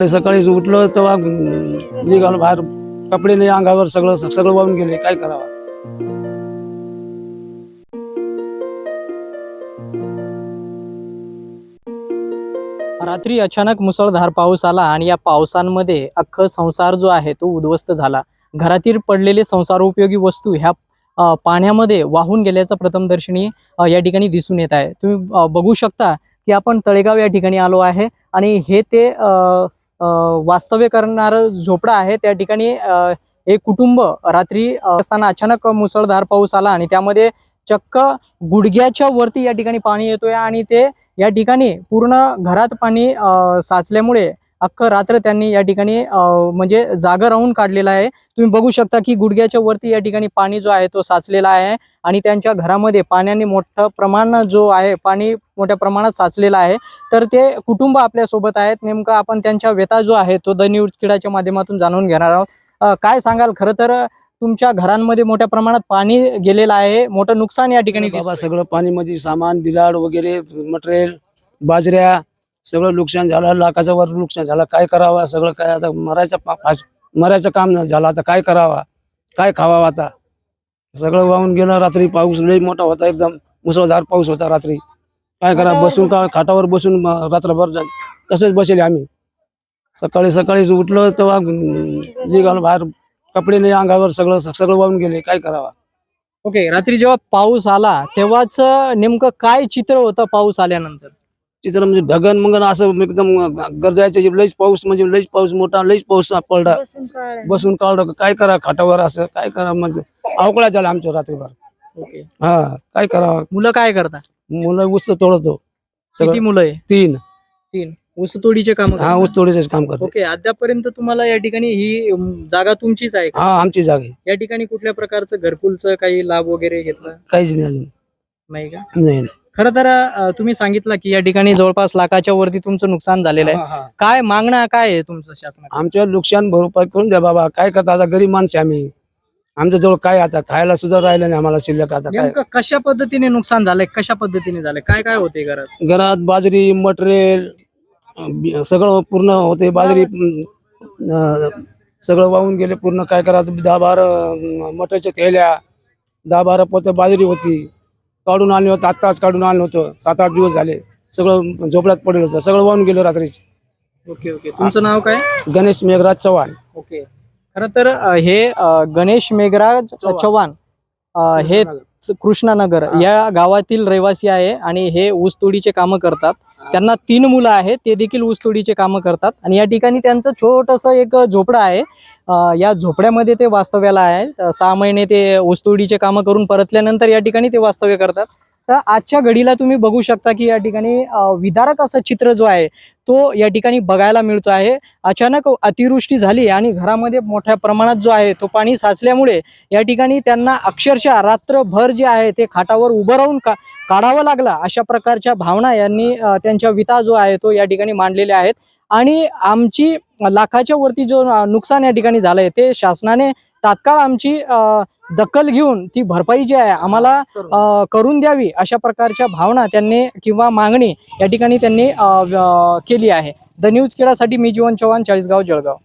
सकाळी उठलो तेव्हा निघालो बाहेर. कपडे नाही अंगावर सगळं सगळं वाहून गेले. काय करावं? रात्री अचानक मुसळधार पाऊस आला आणि या पावसांमध्ये अख्ख संसार जो आहे तो उद्ध्वस्त झाला. घरातील पडलेले संसारोपयोगी वस्तू ह्या पाण्यामध्ये वाहून गेल्याचं प्रथमदर्शनी या ठिकाणी दिसून येत आहे. तुम्ही बघू शकता की आपण तळेगाव या ठिकाणी आलो आहे आणि हे ते वास्तव्य करणारं झोपडा आहे त्या ठिकाणी एक कुटुंब रात्री असताना अचानक मुसळधार पाऊस आला आणि त्यामध्ये चक्क गुडघ्याच्या वरती या ठिकाणी पाणी येतोय आणि ते या ठिकाणी पूर्ण घरात पाणी साचल्यामुळे अख्खं रात्र त्यांनी या ठिकाणी म्हणजे जागा राहून काढलेलं आहे. तुम्ही बघू शकता की गुडघ्याच्या वरती या ठिकाणी पाणी जो आहे तो साचलेला आहे आणि त्यांच्या घरामध्ये पाण्याने मोठं प्रमाण जो आहे पाणी मोठ्या प्रमाणात साचलेलं आहे. तर ते कुटुंब आपल्यासोबत आहेत. नेमकं आपण त्यांच्या व्यथा जो आहे तो द न्यूज किडाच्या माध्यमातून जाणून घेणार आहोत. काय सांगाल? खरं तर तुमच्या घरांमध्ये मोठ्या प्रमाणात पाणी गेलेलं आहे. मोठं नुकसान या ठिकाणी बाबा. सगळं पाणीमध्ये सामान बिलाड वगैरे मटेरियल बाजऱ्या सगळं नुकसान झालं लाखाच्या वर नुकसान झालं काय करावं सगळं काय आता मरायचं मरायचं काम झालं आता काय करावा काय खावावं आता? सगळं वाहून गेलं रात्री पाऊस लई मोठा होता एकदम मुसळधार पाऊस होता रात्री. काय करा बसून का खाटावर बसून रात्रभर जा- तसेच बसले आम्ही. सकाळी सकाळी उठलो तेव्हा निघालो बाहेर कपडे नाही अंगावर सगळं सगळं वाहून गेले काय करावा? ओके रात्री जेव्हा पाऊस आला तेव्हाच नेमकं काय चित्र होतं पाऊस आल्यानंतर? चित्र म्हणजे ढगन मंगन असं एकदम गरजायचं लईच पाऊस म्हणजे लईच पाऊस मोठा लईच पाऊस पडला. बसून काढलं काय करा खाटावर असं काय करा म्हणजे अवकळा झाला आमच्या रात्रीभर. ओके. हा काय करावं मुलं काय करता? मुलं ऊस तोडतो. किती सगळं मुलं आहे? तीन. तीन. ऊसतोडीचे काम हा ऊस तोडीच काम करतो. ओके अद्यापर्यंत तुम्हाला या ठिकाणी ही जागा तुमचीच आहे का? हा आमची जागा आहे. या ठिकाणी कुठल्या प्रकारचं घरकुलचं काही लाभ वगैरे घेतला? काहीच नाही अजून. नाही का? नाही नाही. खरं तर अ, तुम्ही सांगितलं की या ठिकाणी जवळपास लाखाच्या वरती तुमचं नुकसान झालेलं आहे. हा, हा. काय मागणं काय आहे तुमचं शासनात आमच्या नुकसान भरपाई करून द्या बाबा. काय करता आता? गरीब माणसं आम्ही. आमच्या जवळ काय आता? खायला सुद्धा राहिलं नाही आम्हाला शिल्लक आता काय? नेमकं कशा पद्धतीने नुकसान झालंय? कशा पद्धतीने झालंय? काय काय होते घरात? घरात बाजरी मटेरियल सगळं पूर्ण होते बाजरी अं, सगळं वाहून गेले पूर्ण. काय करा दहा बारा मटरच्या थैल्या दहा बारा पोते बाजरी होती. काढून आणलं होतं आत्ताच काढून आणलं होतं. सात आठ दिवस झाले. सगळं झोपड्यात पडलं होतं. सगळं वाहून गेलं रात्रीचे. Okay okay. तुमचं नाव काय? गणेश मेघराज चव्हाण. ओके. खरं तर अ, हे अ, गणेश मेघराज चव्हाण. चव्हाण अ, हे कृष्णानगर. या गावातील रहिवासी आहे आणि हे ऊसतोडीचे कामं करतात. त्यांना तीन मुलं आहेत ते देखील ऊसतोडीचे कामं करतात. आणि या ठिकाणी त्यांचं छोटस एक झोपडं आहे. या झोपड्यामध्ये ते वास्तव्याला आहे. सहा महिने ते ऊसतोडीचे कामं करून परतल्यानंतर या ठिकाणी ते वास्तव्य करतात. तर आजच्या घडीला तुम्ही बघू शकता की या ठिकाणी विदारक असं चित्र जो आहे तो या ठिकाणी बघायला मिळतो आहे. अचानक अतिवृष्टी झाली आणि घरामध्ये मोठ्या प्रमाणात जो आहे तो पाणी साचल्यामुळे या ठिकाणी त्यांना अक्षरशः रात्रभर जे आहे ते खाटावर उभं राहून का काढावं लागला. अशा प्रकारच्या भावना यांनी त्यांच्या विता जो आहे तो या ठिकाणी मांडलेल्या आहेत. आणि आमची लाखाच्या वरती जो नुकसान या ठिकाणी झालंय ते शासनाने तात्काळ आमची दखल घेऊन ती भरपाई जी आहे आम्हाला करून. द्यावी अशा प्रकारच्या भावना त्यांनी किंवा मागणी या ठिकाणी त्यांनी केली आहे. द न्यूज केळासाठी मी जीवन चव्हाण चाळीसगाव जळगाव.